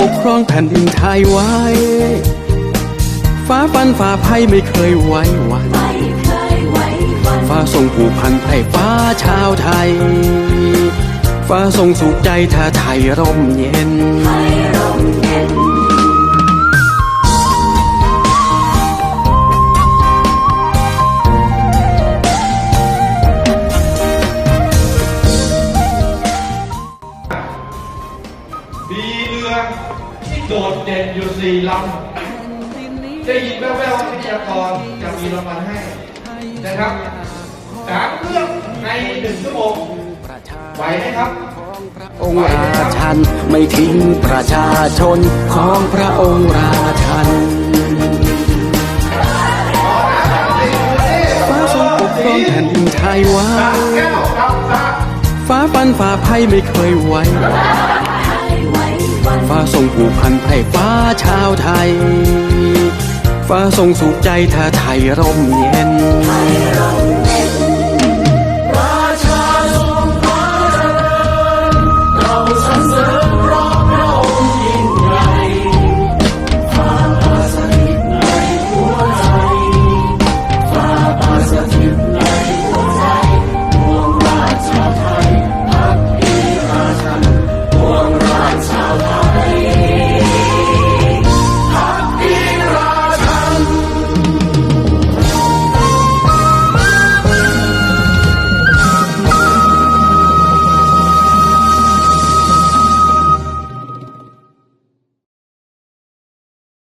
ปกครองแผ่นดินไทยไว้ ฟ้าฟันฝ่าภัยไม่เคยไว้วันไม่เคยไว้วันฟ้าทรงผูกพันไพร่ฟ้าชาวไทย ฟ้าทรงสุขใจถ้าไทยร่มเย็น มีเรือที่โดดเด่นอยู่สี่ลำได้ยินแว่วๆว่าวิทยากรจะมีรางวัลให้นะครับสามเครื่องในหนึ่งชั่วโมงไหวไหมครับองค์ราชันไม่ทิ้งประชาชนของพระองค์ราชันฟ้าทรงปกครองแผ่นดินไทยไว้แก้วครับสามฟ้าฟันฝ่าภัยไม่เคยไว้วั ทรงผูกพันไพร่ฟ้าชาวไทย ฟ้าทรงสุขใจถ้าไทยร่มเย็น